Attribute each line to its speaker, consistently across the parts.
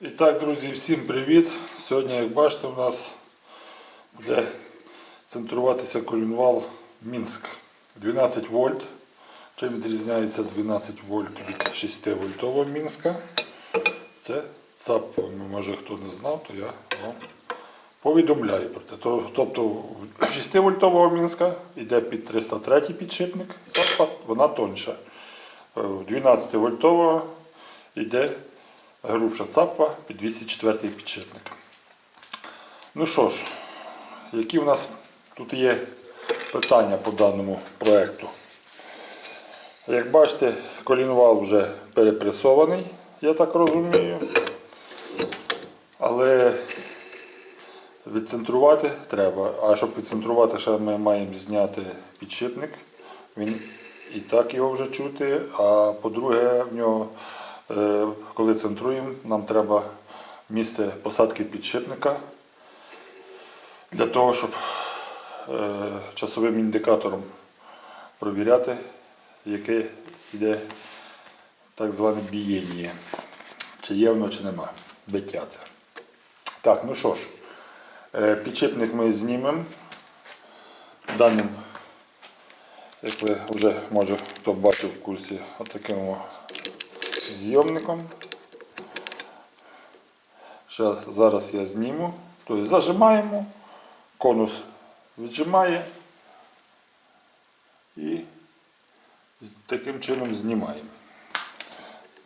Speaker 1: І так, друзі, всім привіт! Сьогодні, як бачите, у нас буде центруватися колінвал Мінськ 12 вольт. Чим відрізняється 12 вольт від 6 вольтового Мінська? Це ЦАП. Може хто не знав, то я вам повідомляю про те. То- Тобто 6 вольтового Мінська йде під 303 підшипник, ЦАПа, вона тонша. Е, 12 вольтового йде грубша цапа під 204 підшипник. Ну що ж, які в нас тут є питання по даному проєкту? Як бачите, колінвал вже перепресований, я так розумію. Але відцентрувати треба. А щоб відцентрувати, ще ми маємо зняти підшипник. Він і так його вже чути. А по-друге, в нього, коли центруємо, нам треба місце посадки підшипника для того, щоб е, часовим індикатором провіряти, яке йде так зване бієння. Чи є воно, чи нема. Биття це. Так, ну що ж, е, підшипник ми знімемо даним, як ви вже може хто бачив в курсі, отаким о зйомником. Ще зараз я зніму. Тобто зажимаємо, конус віджимає і таким чином знімаємо.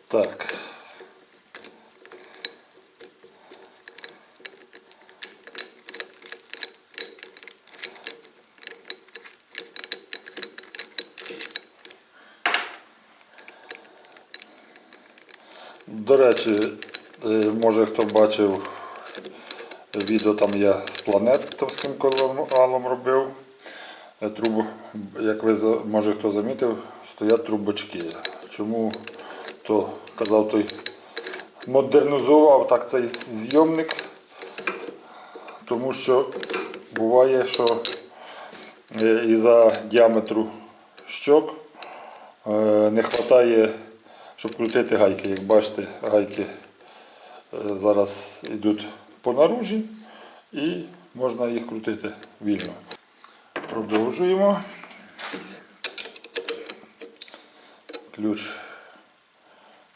Speaker 1: Так. Речі, е, може хто бачив відео, там я з планетовським колоналом робив. Е, Трубу, як ви може хто замітив, стоять трубочки. Чому то казав той модернізував так цей зйомник, тому що буває, що е, із-за діаметру щок не вистачає, щоб крутити гайки. Як бачите, гайки е, зараз йдуть по і можна їх крутити вільно. Продовжуємо. Ключ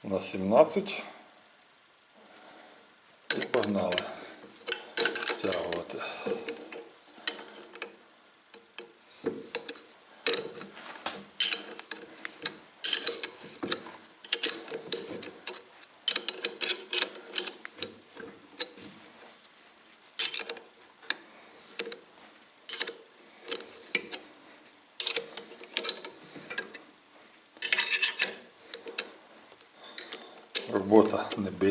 Speaker 1: на 17. І погнали стягувати.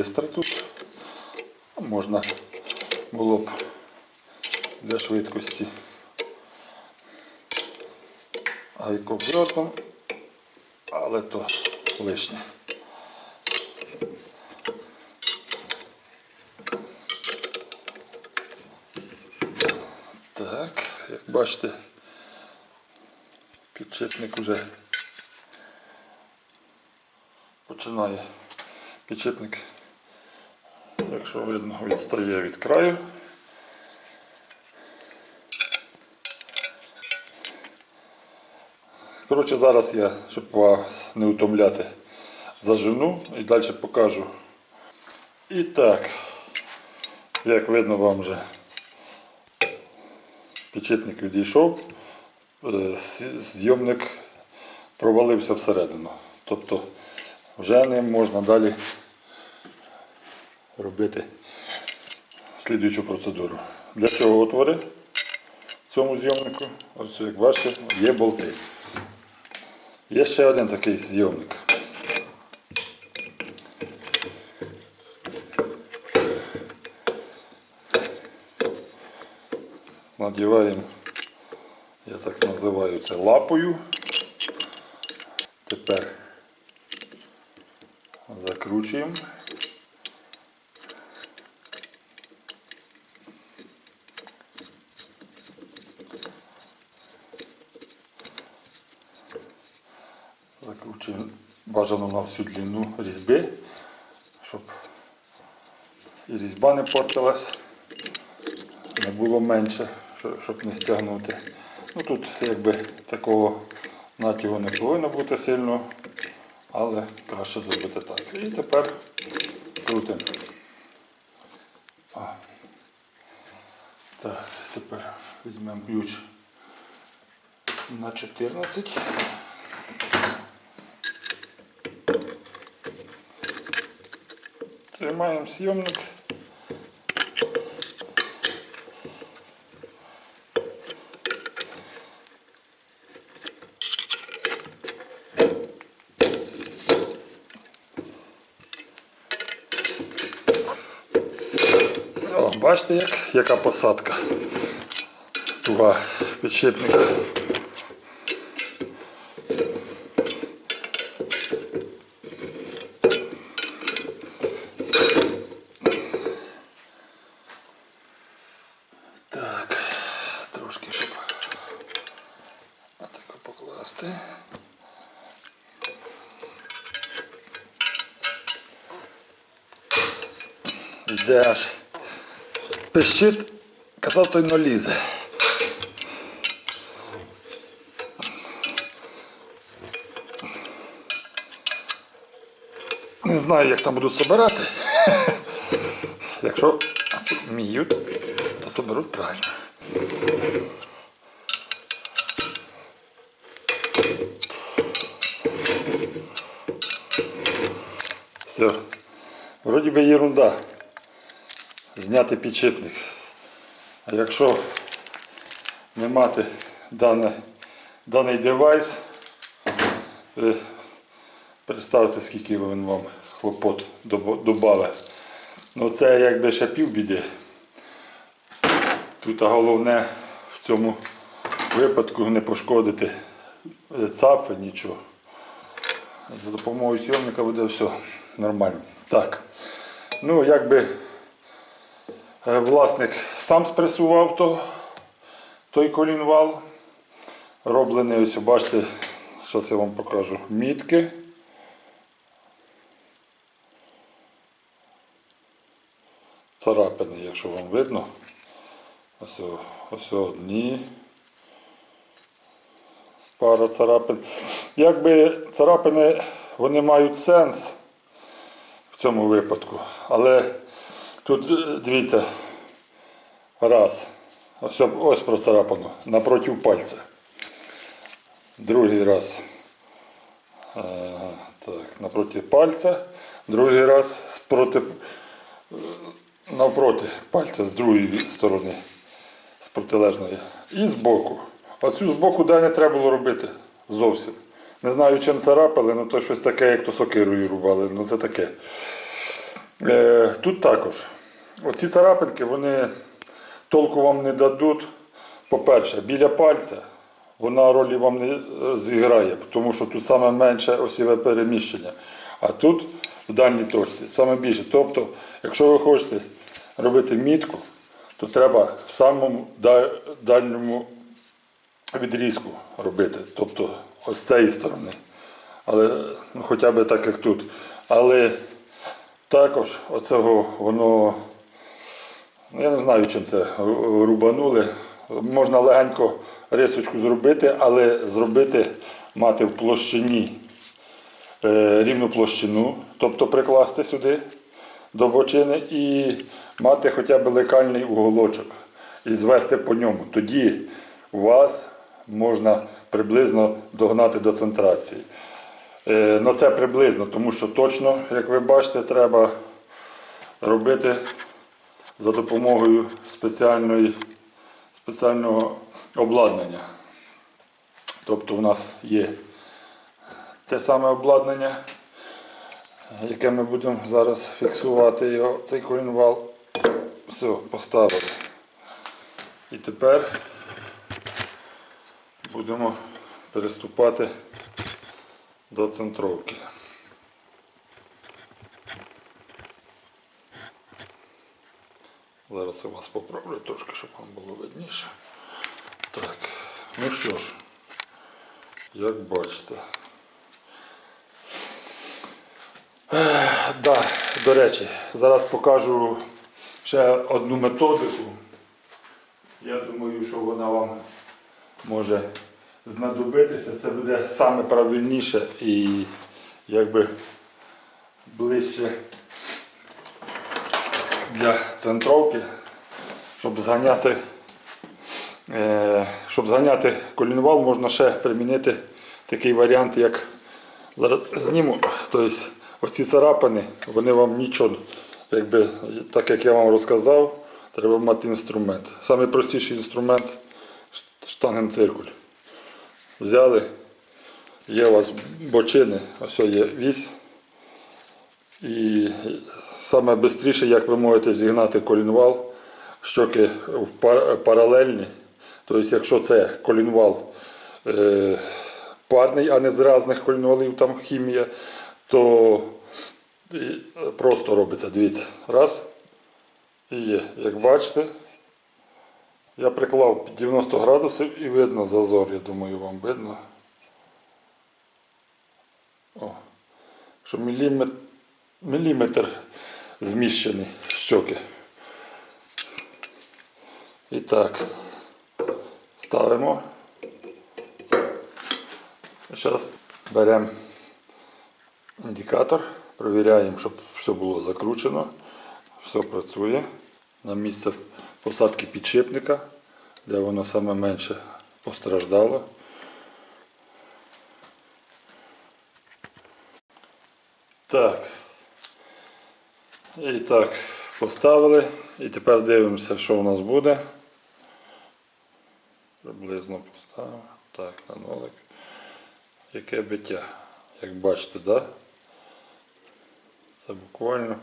Speaker 1: Бистра тут. Можна було б для швидкості гайковротом, але то лишнє. Так, як бачите, підшипник вже починає підшипник, якщо видно, відстає від краю. Коротше, зараз я, щоб вас не утомляти, зажену і далі покажу. І так, як видно вам вже, підшипник відійшов, е, зйомник провалився всередину. Тобто вже ним можна далі робити слідуючу процедуру. Для цього отвори в цьому зйомнику, ось як бачите, є болти. Є ще один такий зйомник. Надіваємо, я так називаю це лапою. Тепер закручуємо. Бажано на всю длину різьби, щоб і різьба не портилась, не було менше, щоб не стягнути. Ну тут якби такого натягу не повинно бути сильно, але краще зробити так. І тепер крутимо. Так, тепер візьмемо ключ на 14. Тримаємо зйомник. О, бачите, як, яка посадка туга підшипника. Так, трошки щоб отако покласти. Йде аж пищить, казав той но лізе. Не знаю, як там будуть собирати. Якщо вміють, то соберуть правильно. Все. Вроді би ерунда. Зняти підшипник. А якщо не мати дане, даний девайс, представте, скільки він вам хлопот додавить. Ну це якби ще півбіди. Тут головне в цьому випадку не пошкодити цапи, нічого. За допомогою сйомника буде все нормально. Так. Ну, якби власник сам спресував то, той колінвал. Роблений, ось бачите, зараз я вам покажу мітки. Царапини, якщо вам видно. Ось, ось одні. Пара царапин. Якби царапини вони мають сенс в цьому випадку. Але тут е, дивіться, раз. Ось, ось процарапано напроти пальця. Другий раз. Е, так, напроти пальця. Другий раз спроти, е, навпроти пальця з другої сторони, з протилежної. І збоку. Оцю збоку далі не треба було робити зовсім. Не знаю, чим царапали, але то щось таке, як то сокирою рубали. Ну це таке. Е, тут також. Оці царапинки, вони толку вам не дадуть. По-перше, біля пальця вона ролі вам не е, зіграє, тому що тут саме менше осіве переміщення. А тут в дальній точці саме більше. Тобто, якщо ви хочете робити мітку, то треба в самому дальньому відрізку робити. Тобто ось з цієї сторони. Але ну, хоча б так, як тут. Але також оцього воно, я не знаю, чим це рубанули. Можна легенько рисочку зробити, але зробити, мати в площині е, рівну площину, тобто прикласти сюди до бочини і мати хоча б лекальний уголочок і звести по ньому. Тоді у вас можна приблизно догнати до центрації. Е, Ну це приблизно, тому що точно, як ви бачите, треба робити за допомогою спеціальної, спеціального обладнання. Тобто у нас є те саме обладнання, яке ми будемо зараз фіксувати його, цей колінвал. Все, поставили. І тепер будемо переступати до центровки. Зараз я вас поправлю трошки, щоб вам було видніше. Так, ну що ж, як бачите. Да, до речі, зараз покажу ще одну методику. Я думаю, що вона вам може знадобитися. Це буде саме правильніше і якби ближче для центровки, щоб зганяти, е, щоб зганяти колінвал, можна ще примінити такий варіант, як зараз зніму. Тобто оці царапини, вони вам нічого, якби, так як я вам розказав, треба мати інструмент. Самий простіший інструмент штангенциркуль. Взяли, є у вас бочини, ось є вісь. І саме швидше, як ви можете зігнати колінвал, щоки паралельні. Тобто, якщо це колінвал е, парний, а не з різних колінвалів, там хімія, то просто робиться. Дивіться. Раз. І є. Як бачите, я приклав під 90 градусів і видно зазор, я думаю, вам видно. О, що міліметр, міліметр зміщений щоки. І так, ставимо. Зараз беремо індикатор, перевіряємо, щоб все було закручено, все працює. На місце посадки підшипника, де воно саме менше постраждало. Так. І так, поставили. І тепер дивимося, що у нас буде. Приблизно поставимо. Так, на нолик. Яке биття. Як бачите, да? Це буквально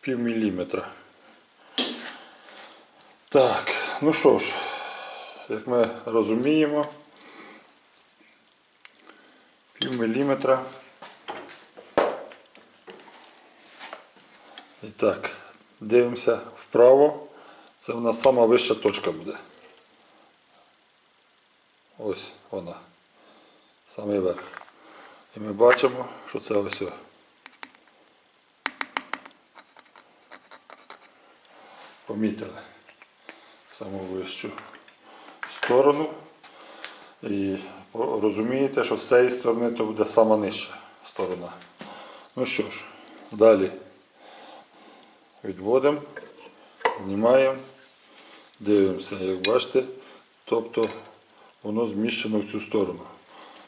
Speaker 1: пів міліметра. Так, ну що ж, як ми розуміємо, пів міліметра. І так, дивимося вправо. Це в нас сама вища точка буде. Ось вона. Самий верх. І ми бачимо, що це ось. о. Саму вищу сторону. І розумієте, що з цієї сторони то буде сама нижча сторона. Ну що ж, далі відводимо, знімаємо, дивимося, як бачите, тобто воно зміщено в цю сторону.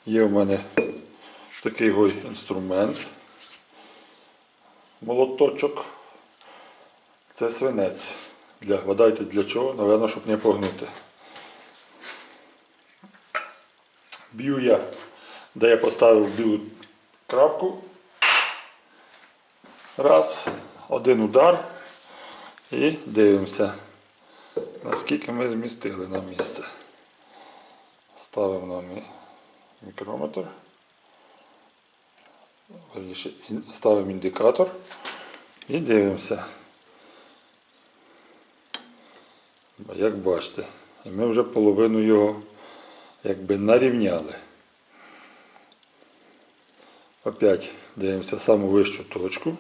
Speaker 1: Є в мене такий ось інструмент, молоточок. Це свинець. Для, вгадайте для чого? Навірно, щоб не погнути. Б'ю я, де я поставив білу крапку. Раз, один удар і дивимося, наскільки ми змістили на місце. Ставимо на мікрометр. Ставимо індикатор і дивимося. Як бачите, ми вже половину його якби нарівняли. Опять дивимося саму вищу точку.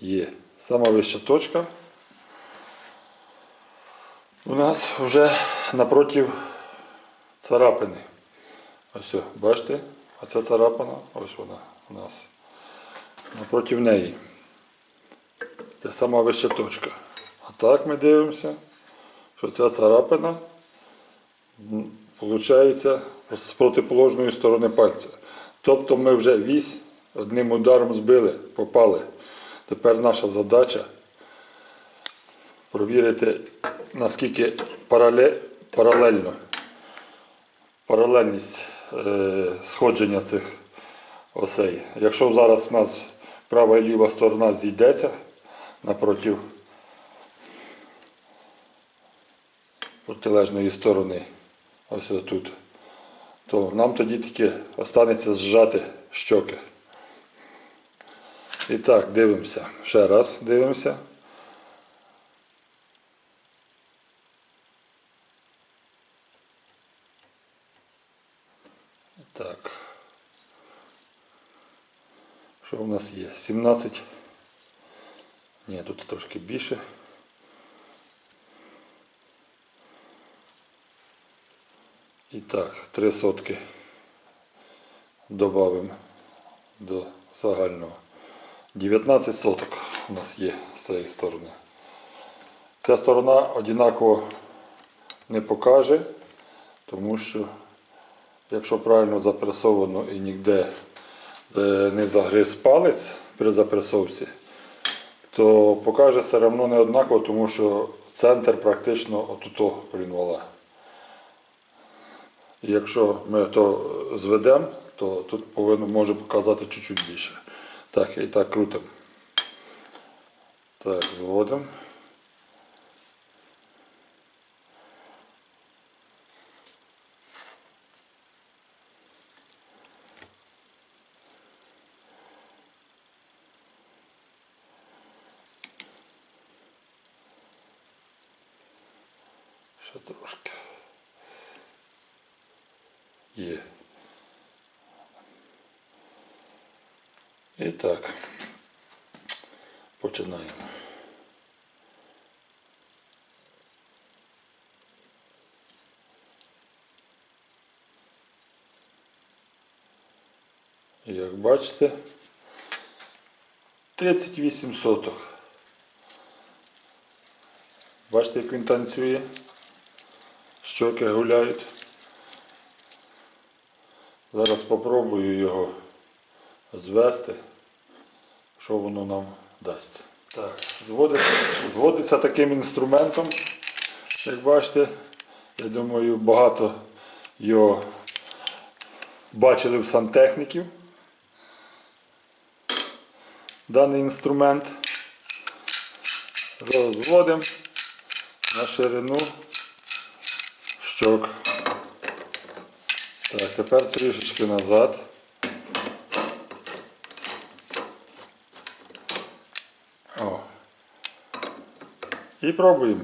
Speaker 1: Є. Сама вища точка. У нас вже напротив царапини. Ось, бачите, оця царапина, ось вона у нас. Напротив неї. Це сама вища точка. Так ми дивимося, що ця царапина виходить з протиположної сторони пальця. Тобто ми вже вісь одним ударом збили, попали. Тепер наша задача провірити, наскільки паралельно паралельність е, сходження цих осей. Якщо зараз в нас права і ліва сторона зійдеться напротив протилежної сторони, ось тут, то нам тоді тільки останеться зжати щоки. І так, дивимося. Ще раз дивимося. Так. Що у нас є? 17. Ні, тут трошки більше. І так, 3 сотки додаємо до загального. 19 соток у нас є з цієї сторони. Ця сторона однаково не покаже, тому що якщо правильно запресовано і ніде е, не загриз палець при запресовці, то покаже все одно не однаково, тому що центр практично отуто колінвала. Якщо ми то зведемо, то тут повинно може показати чуть-чуть більше. Так, і так крутимо. Так, зводимо. Ще трошки. Є. І так. Починаємо. Як бачите, 38 соток. Бачите, як він танцює? Щоки гуляють. Зараз спробую його звести, що воно нам дасть. Так, зводиться, зводиться таким інструментом, як бачите, я думаю, багато його бачили в сантехніків. Даний інструмент розводимо на ширину щок. Так, тепер трішечки назад. О. І пробуємо.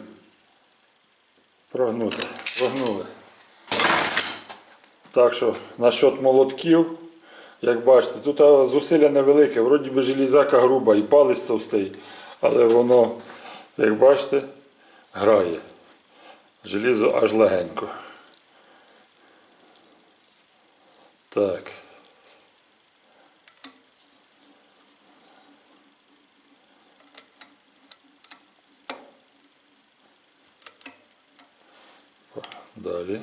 Speaker 1: Прогнути. Прогнули. Так що насчет молотків, як бачите, тут зусилля невелике, вроді би железяка груба і палець товстий, але воно, як бачите, грає. Желізо аж легенько. Так. Далі.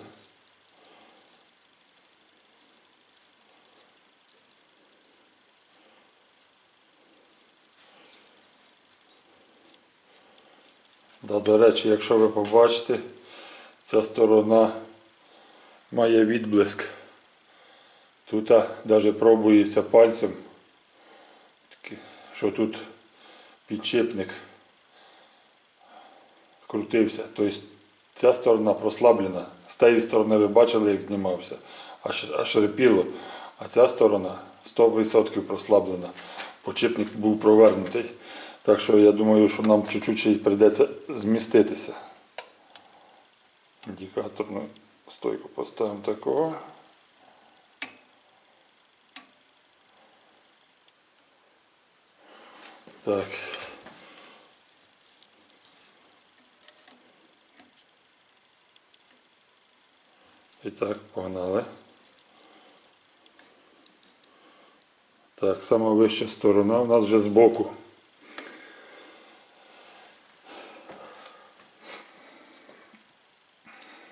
Speaker 1: Да, до речі, якщо ви побачите, ця сторона має відблиск. Тут навіть пробується пальцем, що тут підчепник крутився. Тобто ця сторона прослаблена. З тієї сторони ви бачили, як знімався, аж репіло. А ця сторона 100% прослаблена. Почепник був провернутий. Так що я думаю, що нам чуть-чуть прийдеться зміститися. Індикаторну стойку поставимо такого. Так. І так, погнали. Так, сама вища сторона у нас вже збоку.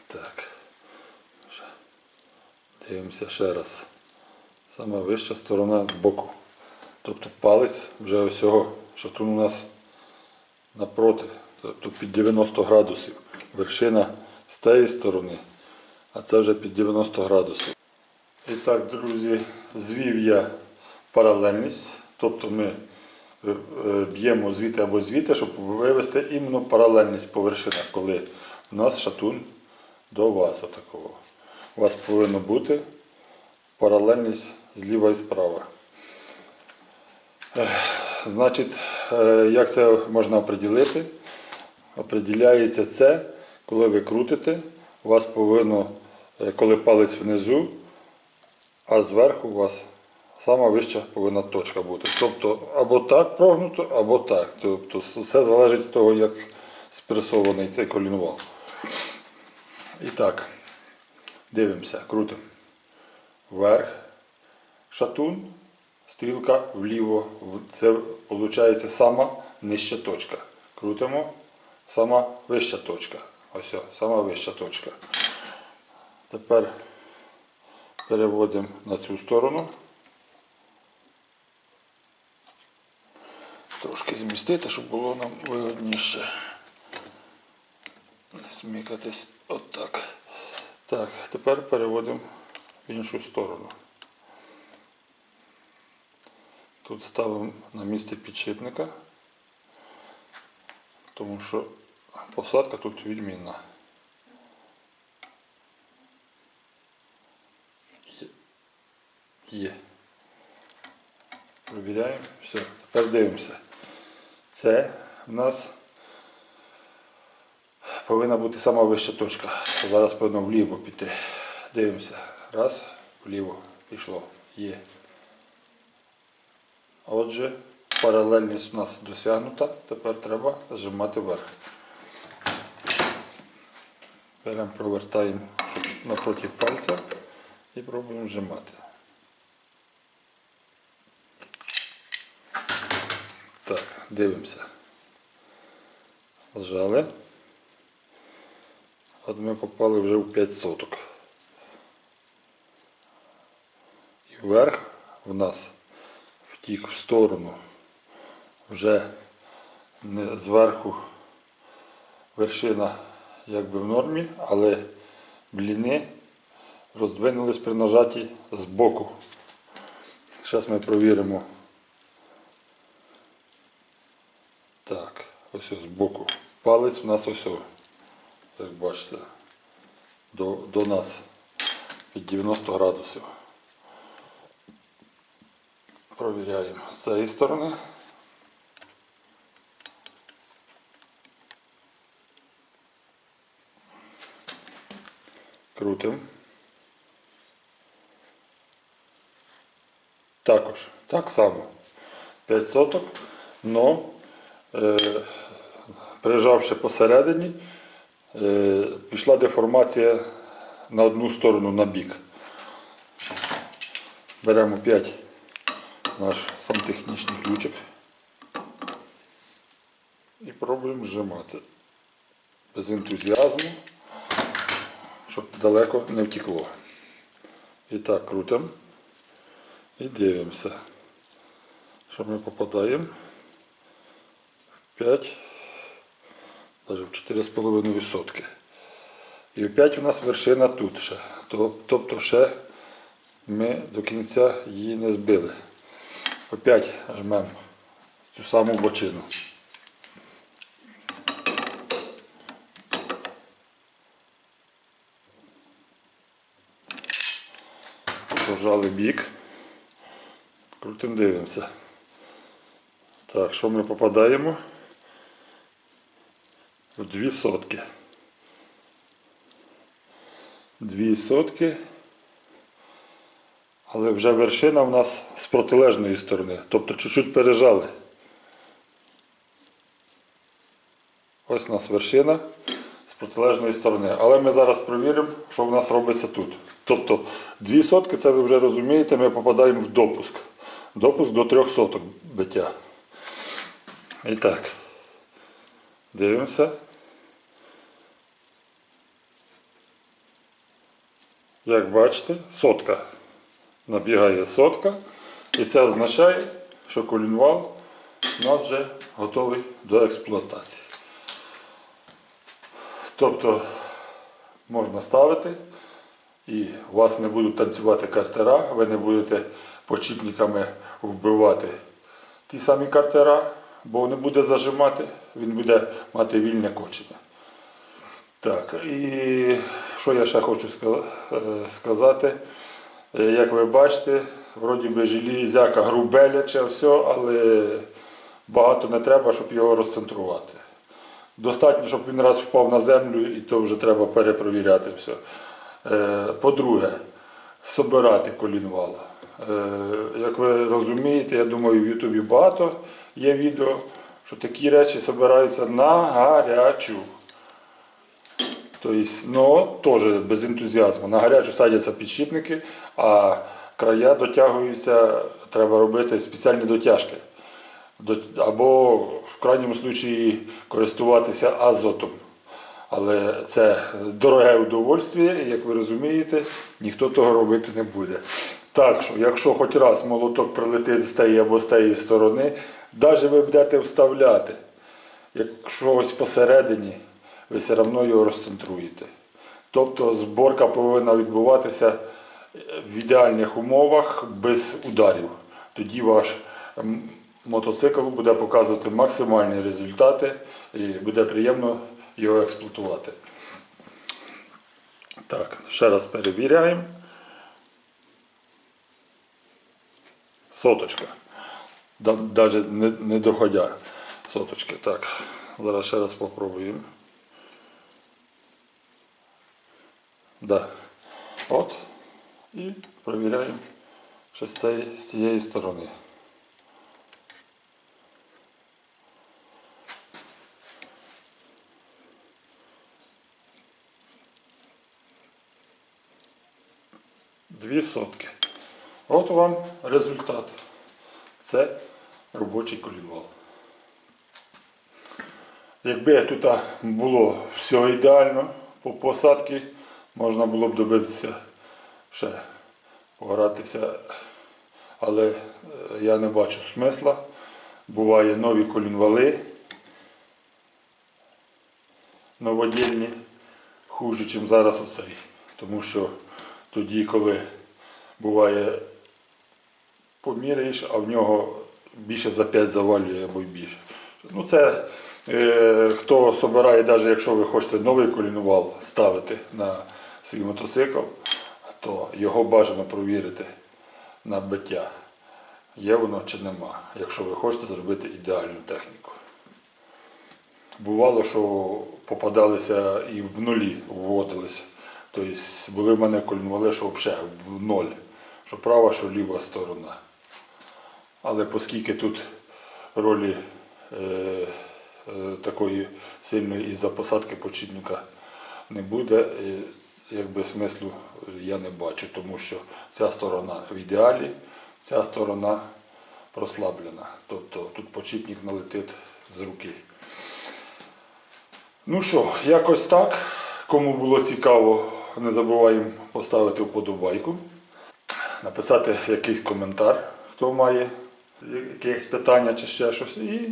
Speaker 1: Так. Дивимося ще раз. Сама вища сторона збоку. Тобто палець вже ось його, що тут у нас напроти, тобто під 90 градусів. Вершина з тієї сторони, а це вже під 90 градусів. І так, друзі, звів я паралельність. Тобто ми е, е, б'ємо звідти або звідти, щоб вивести іменно паралельність по вершинах, коли у нас шатун до вас отакого. У вас повинно бути паралельність зліва і справа. Ех, Значить, е, як це можна оприділити? Оприділяється це, коли ви крутите, у вас повинно, е, коли палець внизу, а зверху у вас сама вища повинна точка бути. Тобто або так прогнуто, або так. Тобто все залежить від того, як спресований цей колінвал. І так, дивимося, крутимо. Вверх, шатун, стрілка вліво. Це виходить сама нижча точка. Крутимо, сама вища точка. Ось, о, сама вища точка. Тепер переводимо на цю сторону. Трошки змістити, щоб було нам вигодніше. Змікатись отак. Так, тепер переводимо в іншу сторону. Тут ставимо на місце підшипника, тому що посадка тут відмінна. Є. Провіряємо. Все. Тепер дивимося. Це в нас повинна бути сама вища точка. Зараз повинно вліво піти. Дивимося. Раз, вліво пішло. Є. Отже, паралельність у нас досягнута. Тепер треба зжимати вверх. Беремо, провертаємо напроти пальця і пробуємо зжимати. Так, дивимося. Зжали. От ми попали вже в 5 соток. І вверх в нас втік в сторону. Вже не зверху вершина якби в нормі, але бліни роздвинулись при нажатті з боку. Зараз ми провіримо. Так, ось ось з боку. Палець в нас ось, ось, як бачите, до, до нас під 90 градусів. Провіряємо з цієї сторони. Крутимо. Також, так само. 5 соток, но е, прижавши посередині, е, пішла деформація на одну сторону на бік. Беремо 5 наш сантехнічний ключик і пробуємо зжимати без ентузіазму, щоб далеко не втекло. І так крутимо і дивимося, що ми попадаємо в 5, навіть в 4,5 сотки. І опять у нас вершина тут ще. Тобто ще ми до кінця її не збили. Опять жмемо цю саму бочину. Пожали бік. Крутим дивимося. Так, що ми попадаємо? В дві сотки. Дві сотки. Але вже вершина в нас з протилежної сторони. Тобто чуть-чуть пережали. Ось у нас вершина з протилежної сторони. Але ми зараз провіримо, що в нас робиться тут. Тобто дві сотки, це ви вже розумієте, ми попадаємо в допуск. Допуск до трьох соток биття. І так. Дивимося. Як бачите, сотка. Набігає сотка. І це означає, що колінвал у нас вже готовий до експлуатації. Тобто можна ставити і у вас не будуть танцювати картера, ви не будете почіпниками вбивати ті самі картера, бо не буде зажимати, він буде мати вільне кочення. Так, і що я ще хочу е, сказати. Е, Як ви бачите, вроді би железяка грубеляче, все, але багато не треба, щоб його розцентрувати. Достатньо, щоб він раз впав на землю, і то вже треба перепровіряти все. Е, По-друге, собирати колінвал. Е, Як ви розумієте, я думаю, в Ютубі багато є відео, що такі речі збираються на гарячу. Тобто, ну, теж без ентузіазму. На гарячу садяться підшипники, а края дотягуються, треба робити спеціальні дотяжки. Або в крайньому случаї користуватися азотом. Але це дороге удовольствие, і, як ви розумієте, ніхто того робити не буде. Так що, якщо хоч раз молоток прилетить з тієї або з тієї сторони, навіть ви будете вставляти, якщо ось посередині, ви все одно його розцентруєте. Тобто зборка повинна відбуватися в ідеальних умовах без ударів. Тоді ваш мотоцикл буде показувати максимальні результати і буде приємно його експлуатувати. Так, ще раз перевіряємо. Соточка. Навіть не, не доходя соточки. Так, зараз ще раз спробуємо. Да. От. І перевіряємо ще з цієї, з цієї сторони. Дві сотки. От вам результат. Це робочий колінвал. Якби тут було все ідеально по посадці, можна було б добитися ще погратися, але е, я не бачу смисла. Буває нові колінвали новодільні, хуже, ніж зараз оцей. Тому що тоді, коли буває поміряєш, а в нього більше за 5 завалює або й більше. Ну це е, хто собирає, навіть якщо ви хочете новий колінувал ставити на свій мотоцикл, то його бажано провірити на биття. Є воно чи нема, якщо ви хочете зробити ідеальну техніку. Бувало, що попадалися і в нулі вводилися. Тобто були в мене колінвали, що взагалі в ноль, що права, що ліва сторона. Але оскільки тут ролі е, е, такої сильної із-за посадки почіпника не буде, е, якби смислу я не бачу, тому що ця сторона в ідеалі, ця сторона прослаблена. Тобто тут почіпник налетить з руки. Ну що, якось так. Кому було цікаво, не забуваємо поставити вподобайку, написати якийсь коментар, хто має якісь питання чи ще щось. І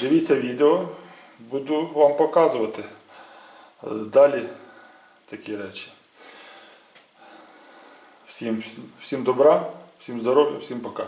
Speaker 1: дивіться відео, буду вам показувати далі такі речі. Всім, всім добра, всім здоров'я, всім пока.